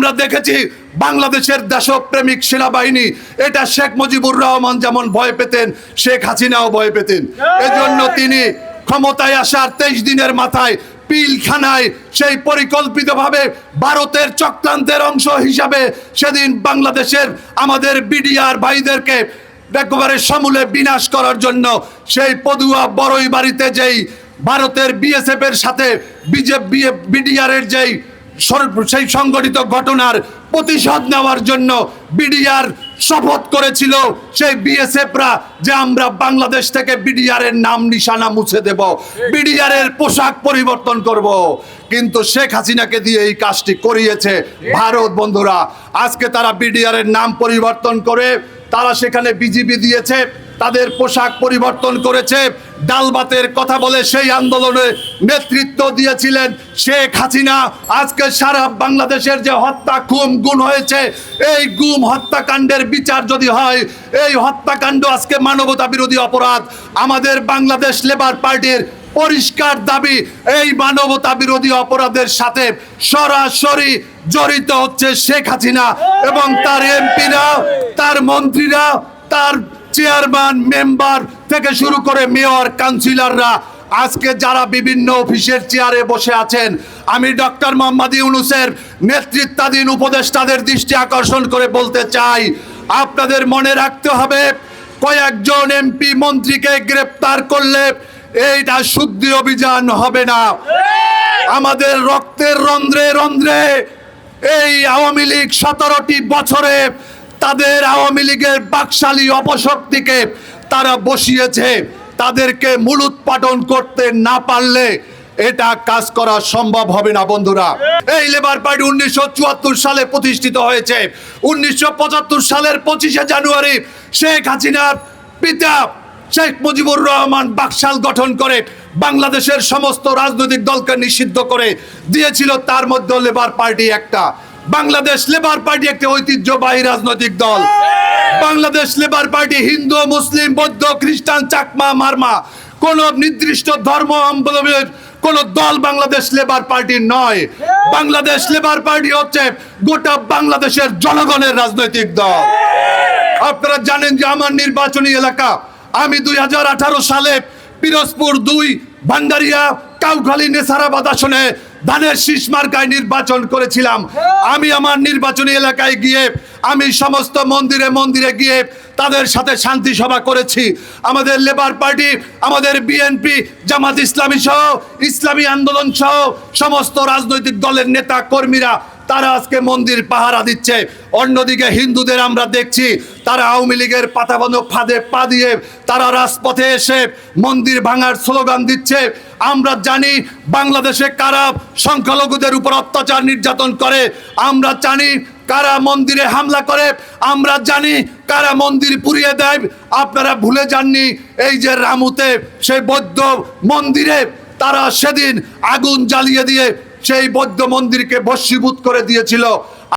আমরা দেখেছি বাংলাদেশের দেশপ্রেমিক সেনাবাহিনী। এটা শেখ মুজিবুর রহমান যেমন ভয় পেতেন শেখ হাসিনাও ভয় পেতেন। এজন্য তিনি ক্ষমতায় আসার তেইশ দিনের মাথায় পিলখানায় সেই পরিকল্পিতভাবে ভারতের চক্রান্তের অংশ হিসাবে সেদিন বাংলাদেশের আমাদের বিডিআর ভাইদেরকে একেবারে সমূলে বিনাশ করার জন্য সেই পদুয়া বড়ই বাড়িতে যেই ভারতের বিএসএফ এর সাথে বিজেপি বিডিআর এর যেই সেই সংগঠিত ঘটনার প্রতিশোধ নেওয়ার জন্য বিডিআর শপথ করেছিল। সেই বিএসএফরা যে আমরা বাংলাদেশ থেকে বিডিআর এর নাম নিশানা মুছে দেব বিডিআর এর পোশাক পরিবর্তন করব। কিন্তু শেখ হাসিনাকে দিয়ে এই কাজটি করিয়েছে ভারত, বন্ধুরা। আজকে তারা বিডিআর এর নাম পরিবর্তন করে, তারা সেখানে বিজিবি দিয়েছে, তাদের পোশাক পরিবর্তন করেছে ডালবাতের কথা বলে সেই আন্দোলনে নেতৃত্ব দিয়েছিলেন শেখ হাসিনা। আজকে সারা বাংলাদেশের যে হত্যা খুন গুণ হয়েছে, এই গুম হত্যাকাণ্ডের বিচার যদি হয়, এই হত্যাকাণ্ড আজকে মানবতা বিরোধী অপরাধ। আমাদের বাংলাদেশ লেবার পার্টির পরিষ্কার দাবি, এই মানবতা বিরোধী অপরাধের সাথে সরাসরি জড়িত হচ্ছে শেখ হাসিনা এবং তার এমপিরা তার মন্ত্রীরা তার চেয়ারম্যান, মেম্বার থেকে শুরু করে মেয়র, কাউন্সিলররা আজকে যারা বিভিন্ন অফিসের চেয়ারে বসে আছেন, আমি ডক্টর মোহাম্মদ ইউনুসের নেতৃত্বাধীন উপদেষ্টাদের দৃষ্টি আকর্ষণ করে বলতে চাই, আপনাদের মনে রাখতে হবে, কয়েকজন এমপি মন্ত্রীকে গ্রেপ্তার করলে এইটা শুদ্ধি অভিযান হবে না। আমাদের রক্তের রন্ধ্রে রন্ধ্রে এই আওয়ামী লীগ সতেরোটি বছরে তাদের আওয়ামী লীগের বাকশালী অপশক্তিকে তারা বসিয়েছে, তাদেরকে মূল উৎপাদন করতে না পারলে এটা কাজ করা সম্ভব হবে না, বন্ধুরা। এই লেবার পার্টি উনিশশো চুয়াত্তর সালে প্রতিষ্ঠিত হয়েছে। উনিশশো পঁচাত্তর সালের পঁচিশে জানুয়ারি শেখ হাসিনার পিতা শেখ মুজিবুর রহমান বাকশাল গঠন করে বাংলাদেশের সমস্ত রাজনৈতিক দলকে নিষিদ্ধ করে দিয়েছিল। তার মধ্যে লেবার পার্টি একটা। বাংলাদেশ লেবার পার্টি একটি ঐতিহ্যবাহী রাজনৈতিক দল। Bangladesh Labour Party Hindu, Muslim, বৌদ্ধ, খ্রিস্টান, চাকমা, মারমা, কোন নির্দিষ্ট ধর্ম অবলম্বনের কোন দল বাংলাদেশ লেবার পার্টি নয়। বাংলাদেশ লেবার পার্টি হচ্ছে গোটা বাংলাদেশের জনগণের রাজনৈতিক দল। আপনারা জানেন যে আমার নির্বাচনী এলাকা, আমি দুই হাজার আঠারো সালে পিরোজপুর দুই, ভান্ডারিয়া, কাউখালী, নেসারাবাদ আসনে ধানের শীষ মার্কায় নির্বাচন করেছিলাম। আমি আমার নির্বাচনী এলাকায় গিয়ে, আমি সমস্ত মন্দিরে মন্দিরে গিয়ে তাদের সাথে শান্তি সভা করেছি। আমাদের লেবার পার্টি, আমাদের বিএনপি জামাত ইসলামী সহ, ইসলামী আন্দোলন সহ, সমস্ত রাজনৈতিক দলের নেতা কর্মীরা তারা আজকে মন্দির পাহারা দিচ্ছে। অন্যদিকে হিন্দুদের আমরা দেখছি, তারা আওয়ামী লীগের পাতাবন্ধ ফাঁদে পা দিয়ে তারা রাজপথে এসে মন্দির ভাঙার স্লোগান দিচ্ছে। আমরা জানি বাংলাদেশে কারা সংখ্যালঘুদের উপর অত্যাচার নির্যাতন করে। আমরা জানি কারা মন্দিরে হামলা করে। আমরা জানি কারা মন্দির পুড়িয়ে দেয়। আপনারা ভুলে যাননি, এই যে রামুতে সেই বৌদ্ধ মন্দিরে তারা সেদিন আগুন জ্বালিয়ে দিয়ে সেই বৌদ্ধ মন্দিরকে বস্মীভূত করে দিয়েছিল।